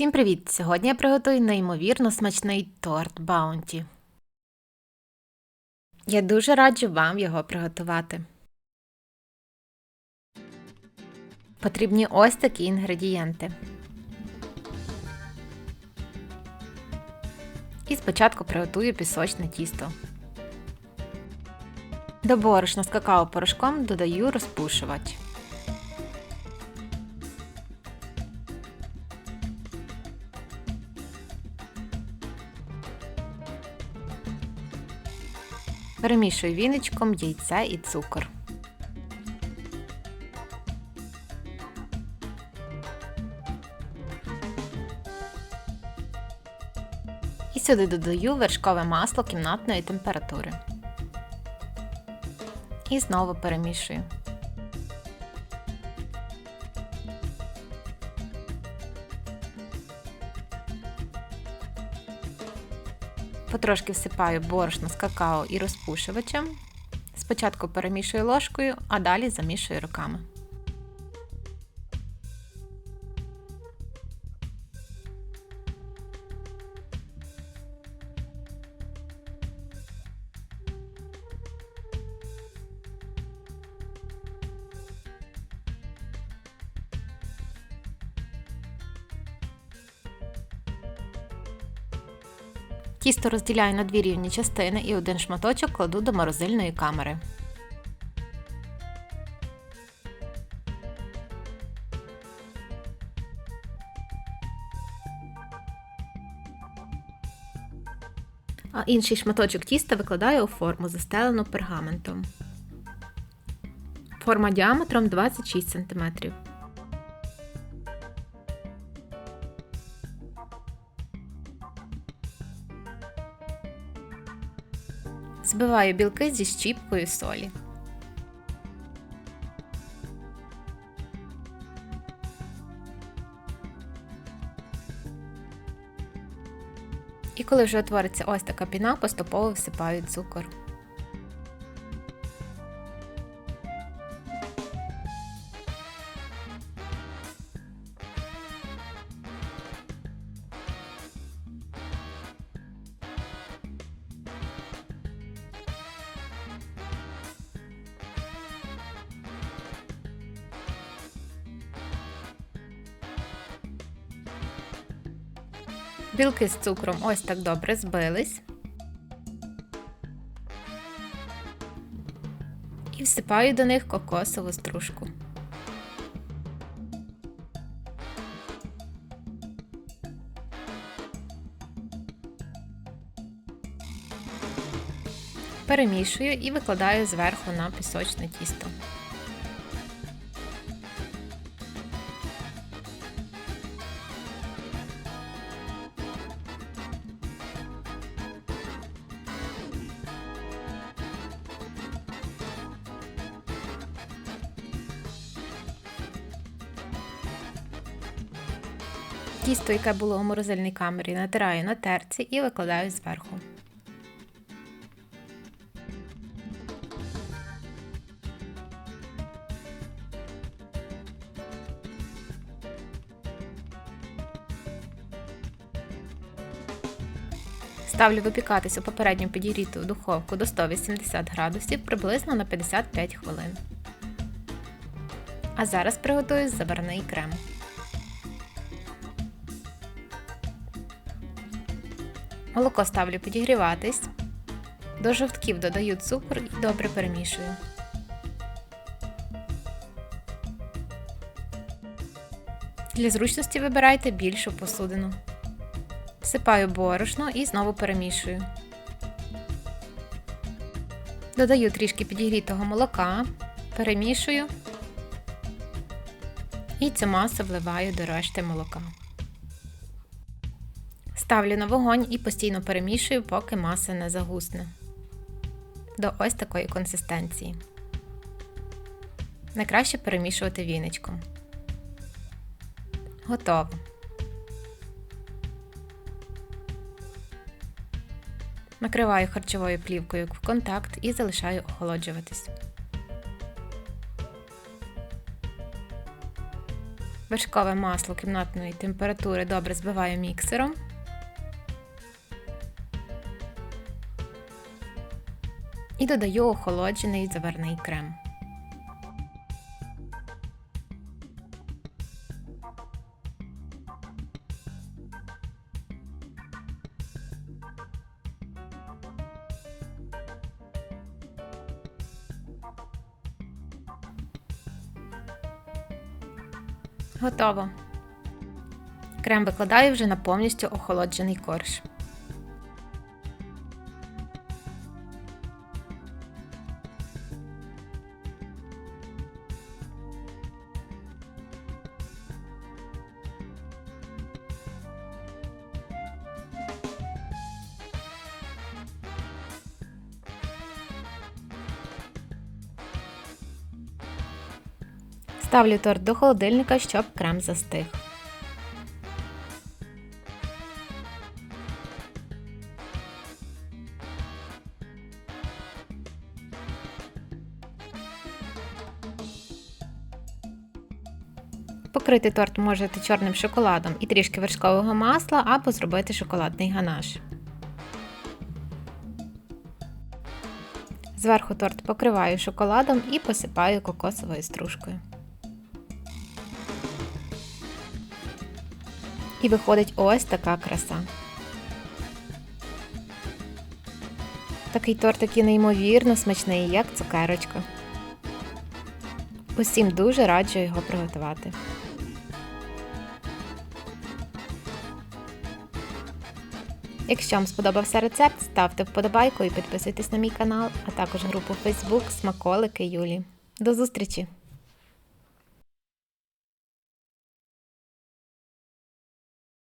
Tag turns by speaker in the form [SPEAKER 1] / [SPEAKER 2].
[SPEAKER 1] Всім привіт! Сьогодні я приготую неймовірно смачний торт Баунті. Я дуже раджу вам його приготувати. Потрібні ось такі інгредієнти. І спочатку приготую пісочне тісто. До борошна з какао-порошком додаю розпушувач. Перемішую віничком яйце і цукор. І сюди додаю вершкове масло кімнатної температури. І знову перемішую. Потрошки всипаю борошно з какао і розпушувачем. Спочатку перемішую ложкою, а далі замішую руками. Тісто розділяю на дві рівні частини і один шматочок кладу до морозильної камери. А інший шматочок тіста викладаю у форму, застелену пергаментом. Форма діаметром 26 см. Збиваю білки зі щіпкою солі. І коли вже утвориться ось така піна, поступово всипаю цукор. Білки з цукром ось так добре збились. І всипаю до них кокосову стружку. Перемішую і викладаю зверху на пісочне тісто. Тісто, яке було у морозильній камері, натираю на терці і викладаю зверху. Ставлю випікатись у попередньо підігріту духовку до 180 градусів приблизно на 55 хвилин. А зараз приготую заварний крем. Молоко ставлю підігріватись. До жовтків додаю цукор і добре перемішую. Для зручності вибирайте більшу посудину. Всипаю борошно і знову перемішую. Додаю трішки підігрітого молока, перемішую і цю масу вливаю до решти молока. Ставлю на вогонь і постійно перемішую, поки маса не загусне. До ось такої консистенції. Найкраще перемішувати віничком. Готово. Накриваю харчовою плівкою в контакт і залишаю охолоджуватись. Вершкове масло кімнатної температури добре збиваю міксером. І додаю охолоджений заварний крем. Готово. Крем викладаю вже на повністю охолоджений корж. Ставлю торт до холодильника, щоб крем застиг. Покрити торт можете чорним шоколадом і трішки вершкового масла або зробити шоколадний ганаш. Зверху торт покриваю шоколадом і посипаю кокосовою стружкою. І виходить ось така краса. Такий тортик є неймовірно смачний, як цукерочка. Усім дуже раджу його приготувати. Якщо вам сподобався рецепт, ставте вподобайку і підписуйтесь на мій канал, а також групу Facebook Смаколики Юлі. До зустрічі!